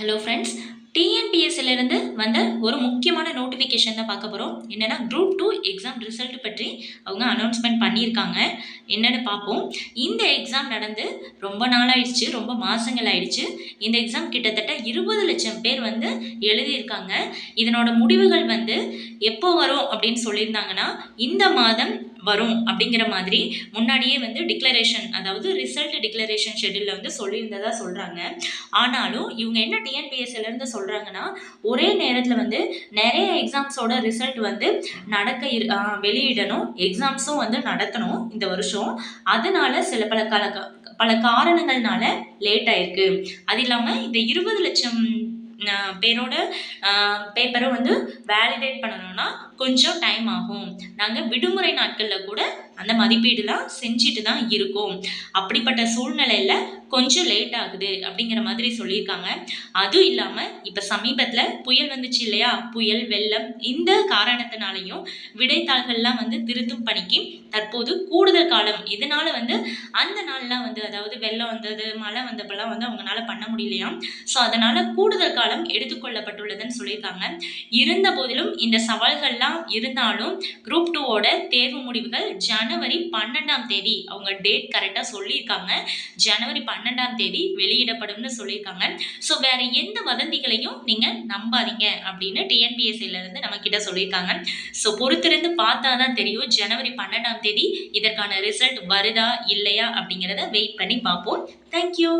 Hello friends டிஎன்பிஎஸ்சிலிருந்து வந்த ஒரு முக்கியமான நோட்டிஃபிகேஷன் தான் பார்க்க போகிறோம் என்னென்னா குரூப் டூ எக்ஸாம் ரிசல்ட் பற்றி அவங்க அனௌன்ஸ்மெண்ட் பண்ணியிருக்காங்க. என்னென்னு பார்ப்போம். இந்த எக்ஸாம் நடந்து ரொம்ப நாள் ஆயிடுச்சு ரொம்ப மாதங்கள் ஆயிடுச்சு இந்த எக்ஸாம் கிட்டத்தட்ட இருபது லட்சம் பேர் வந்து எழுதியிருக்காங்க. இதனோட முடிவுகள் வந்து எப்போ வரும் அப்படின்னு சொல்லியிருந்தாங்கன்னா இந்த மாதம் வரும் அப்படிங்கிற மாதிரி முன்னாடியே வந்து டிக்ளரேஷன் அதாவது ரிசல்ட் டிக்ளரேஷன் ஷெட்யூலில் வந்து சொல்லியிருந்ததா சொல்கிறாங்க ஆனாலும் இவங்க என்ன டிஎன்பிஎஸ்சிலேருந்து சொல்கிறாங்கன்னா ஒரே நேரத்தில் வந்து நிறைய எக்ஸாம்ஸோட ரிசல்ட் வந்து நடக்க இரு வெளியிடணும். எக்ஸாம்ஸும் வந்து நடத்தணும் இந்த வருஷம். அதனால சில பல கால பல காரணங்கள்னால லேட் ஆயிருக்கு. அது இல்லாமல் இந்த இருபது லட்சம் பேரோட பேப்பரை வந்து வேலிடேட் பண்ணணும்னா கொஞ்சம் டைம் ஆகும். நாங்கள் விடுமுறை நாட்களில் கூட அந்த மதிப்பீடுலாம் செஞ்சுட்டு தான் இருக்கும். அப்படிப்பட்ட சூழ்நிலையில் கொஞ்சம் லேட் ஆகுது அப்படிங்கிற மாதிரி சொல்லியிருக்காங்க. அதுவும் இல்லாமல் இப்போ சமீபத்தில் புயல் வந்துச்சு இல்லையா? புயல் வெள்ளம் இந்த காரணத்தினாலையும் விடைத்தாள்கள்லாம் வந்து திருத்தும் பணிக்கு தற்போது கூடுதல் காலம். இதனால வந்து அந்த நாள்லாம் வந்து அதாவது வெள்ளம் வந்தது மழை வந்தப்பெல்லாம் வந்து அவங்களால பண்ண முடியலையாம். ஸோ அதனால கூடுதல் காலம் எடுத்துக்கொள்ளப்பட்டுள்ளதுன்னு சொல்லியிருக்காங்க. இருந்த போதிலும் இந்த சவால்கள்லாம் இருந்தாலும் குரூப் டூவோட தேர்வு முடிவுகள் ஜான் ஜனவரி பன்னெண்டாம் தேதி அவங்க டேட் கரெக்டாக சொல்லியிருக்காங்க. ஜனவரி பன்னெண்டாம் தேதி வெளியிடப்படும்னு சொல்லியிருக்காங்க. ஸோ வேற எந்த வதந்திகளையும் நீங்கள் நம்பாதீங்க அப்படின்னு டிஎன்பிஎஸ்சிலேருந்து நம்மக்கிட்ட நம்ம கிட்ட சொல்லியிருக்காங்க. ஸோ பொறுத்திருந்து பார்த்தா தான் தெரியும் ஜனவரி பன்னெண்டாம் தேதி இதற்கான ரிசல்ட் வருதா இல்லையா அப்படிங்கிறத வெயிட் பண்ணி பார்ப்போம். தேங்க்யூ